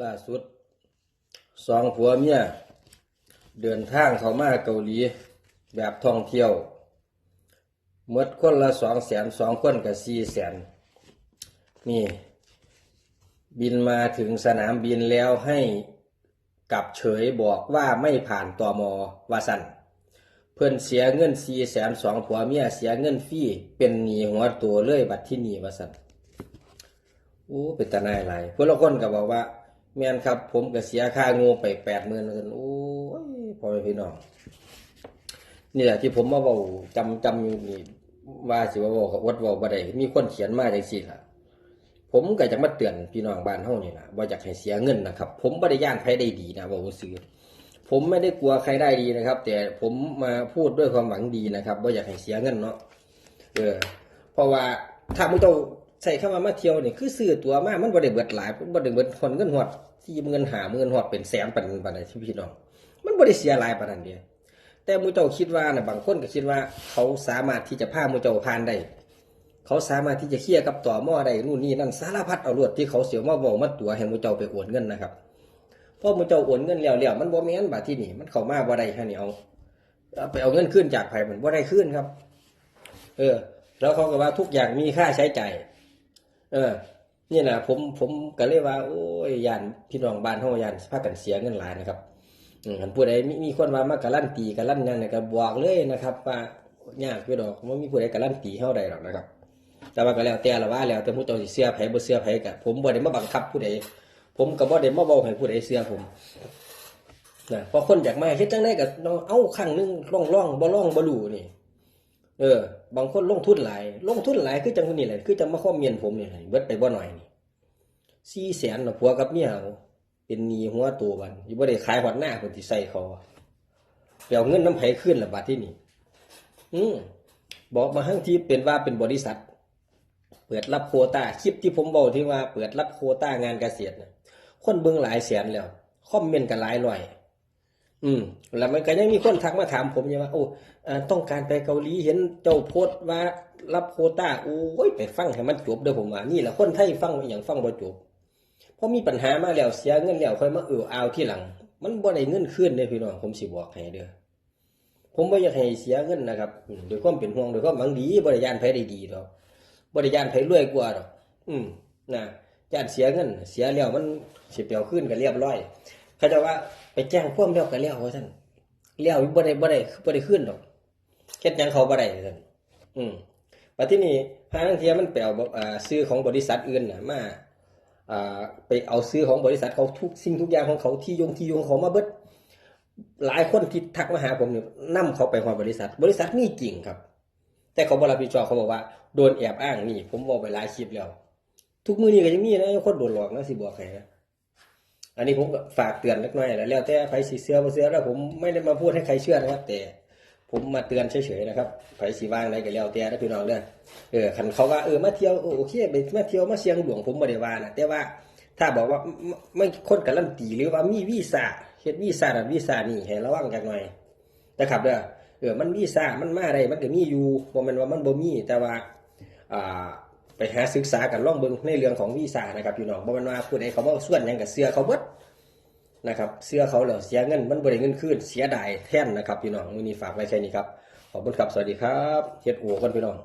ล่าสุด สองผัวเมียเดินทางเข้ามาเกาหลีแบบท่องเที่ยวหมดคนละสองแสนสองคนกับสี่แสนนี่ บินมาถึงสนามบินแล้วให้กลับเฉยบอกว่าไม่ผ่านตอมอวาสันเพื่อนเสียเงินสี่แสนสองผัวเมียเสียเงินฟรีเป็นหนี้หัวตัวเลยบัตรที่หนีวาสันโอ้เป็นตาหนายหลายเพื่อนละคนก็บอกว่า แม่นครับ ผมก็เสียค่างูไปแปดหมื่นกันโอ้ยพอพี่น้องนี่แหละที่ผมมาเว้าจำจำอยู่นี่ว่าสิว่าเว้ากับวัดเว้าบ่ได้มีคนเขียนมาจังซี่ล่ะ ผมก็จะมาเตือนพี่น้องบ้านเฮานี่ล่ะว่าอยากให้เสียเงินนะครับ ผมบ่ได้ย่านใครได้ดีนะเว่าซื่อผมไม่ได้กลัวใครได้ดีนะครับ แต่ผมมาพูดด้วยความหวังดีนะครับว่าอยากให้เสียเงินเนาะเออเพราะว่าถ้ามึงต้อง ใส่เข้ามามาเที่ยวนี่คือซื้อตัวมามันบ่ได้เบิดหลายบ่ได้เบิดคนเงินฮอดที่เงินหาเงินฮอดเป็นแสนปานปานที่พี่น้อง มันบ่ได้เสียหลายปานนั้นเด้แต่มูเจ้าคิดว่าน่ะบางคนก็คิดว่า เขาสามารถที่จะพามูเจ้าผ่านได้เขาสามารถที่จะเคลียร์กับต่อหม้อได้นู่นนี่นั่นสารพัดเอารวดที่เขาเสียวมาบอกมาตัวให้มูเจ้าไปโอนเงินนะครับพอมูเจ้าโอนเงินแล้วแล้วมันบ่แม่นบาดที่นี่มันเข้ามาบ่ได้แค่นี้เอาเอาไปเอาเงินขึ้นจากไผมันบ่ได้ขึ้นครับ เออ แล้วเขาก็ว่าทุกอย่างมีค่าใช้จ่าย เออนี่นะผมผมก็เลยว่า โอ้ยยานพี่น้องบ้านเฮายานพากันเสียเงินหลายนะครับอืมคันผู้ใดมีมีคนว่ามาการันตีการันนั่นน่ะก็บอกเลยนะครับ ว่ายากอยู่ดอกบ่มีผู้ใดการันตีเฮาได้หรอกนะครับ แต่ว่าก็แล้วแต่ละว่าแล้วแต่ผู้เจ้าสิเชื่อไผบ่เชื่อไผก็ผมบ่ได้มาบังคับผู้ใดผมก็บ่ได้มาเว้าให้ผู้ใดเชื่อผมนะพราะคนอยากมาเฮ็ดจังไดก็ต้องเอาครั้งนึงล่องๆบ่ล่องบ่รู้นี่ เออ บางคนลงทุนหลายลงทุนหลายคือจังคนนี้แหละคือจังมาคอมเมนต์ผมนี่แหละเบิดไปบ่หน่อยนี่4แสนน่ะผัวกับเมียเป็นหนี้หัวตัวบันอยู่บ่ได้ขายหอดหน้าเพิ่ใส่เขาไปเอาเงินน้ำไผขึ้นละบาดที่นี่อืมบอกมาทั้งที่เป็นว่าเป็นบริษัท เปิดรับโควตาคลิปที่ผมบอกที่ว่าเปิดรับโควตางานเกษตรน่ะคนเบิ่งหลายแสนแล้วคอมเมนต์กันหลายร้อย อืมแล้วมันก็ยังมีคนทักมาถามผมอยู่ว่าโอ้อต้องการไปเกาหลีเห็นเจ้าโพสว่ารับโควตาโอ้ยไปฟังให้มันจบเด้อผมว่านี่แหละคนไทยฟังอย่างฟังบ่จบเพราะมีปัญหามาแล้วเสียเงินแล้วค่อยมาเออเอาที่หลัง มันบ่ได้เงินคืนเด้อพี่น้องผมสิบอกให้เด้อผมบ่อยากให้เสียเงินนะครับอืมด้วยความเป็นห่วงโดยความหวังดีบ่ได้ย่านไผได้ดีดอกบ่ได้ย่านไผรวยกว่าดอกอืมนะย่านเสียเงิน เสียแล้วมันสิไปเอาคืนก็เรียบร้อย เขาจะว่าไปแจ้งความแล้ยวก็แล้วว่าซั่นแล้วบ่ได้บ่ได้บ่ได้คืนดอกเฮ็ดยังเขาบ่ได้ซั่นอืมบัดทีนี้หาทางเทียมันไปเอาบ่าซื้อของบริษัทอื่นน่ะมาอ่าไปเอาซื้อของบริษัทเขาทุกสิ่งทุกอย่างของเขาที่ยงที่ยงเของมาเบิดหลายคนที่ทักมาหาผมเนี่ยนํเขาไปขอบริษัท บริษัทมีจริงครับ แต่เขาบ่รับผิดชอบเขาบอกว่าโดนแอบอ้างนี่ ผมบอกไปหลายคลิปแล้ว ทุกมือนี่ก็ยังมีนะคนโดนหลอกนะสิบอกให้นะ อันนี้ผมก็ฝากเตือนเล็กน้อยแหละแล้วแต่ใครสิเชื่อบ่เชื่อแล้วผมไม่ได้มาพูดให้ใครเชื่อนะครับ แต่ผมมาเตือนเฉยๆนะครับใครสิว่างไหนก็แล้วแต่นะพี่น้องเด้อเออคันเขาว่าเออมาเที่ยวโอเคไปมาเที่ยวมาเชียงหลวงผมบ่ได้ว่านะแต่ว่าถ้าบอกว่าไม่คนการันตีหรือว่ามีวีซ่าเฮ็ดวีซ่านั่นวีซ่านี่ให้ระวังจักหน่อยนะครับเด้อเออมันวีซ่ามันมาได้มันก็มีอยู่บ่แม่นว่ามันบ่มีแต่ว่าอ่าไปหาศึกษากันล่องเบิงในเรื่องของวีซ่านะครับพี่น้องบ่แม่นว่าผู้ใดเขามาส่วนหยังกับเสื้อเขาเบิด นะครับเสื้อเขาเหล่าเสียเงินมันบริเงินคืนเสียดายแท่นนะครับพี่น้องมือนี้ฝากไว้แค่นี้ครับขอบคุณครับสวัสดีครับเฮ็ดโอกันพี่น้อง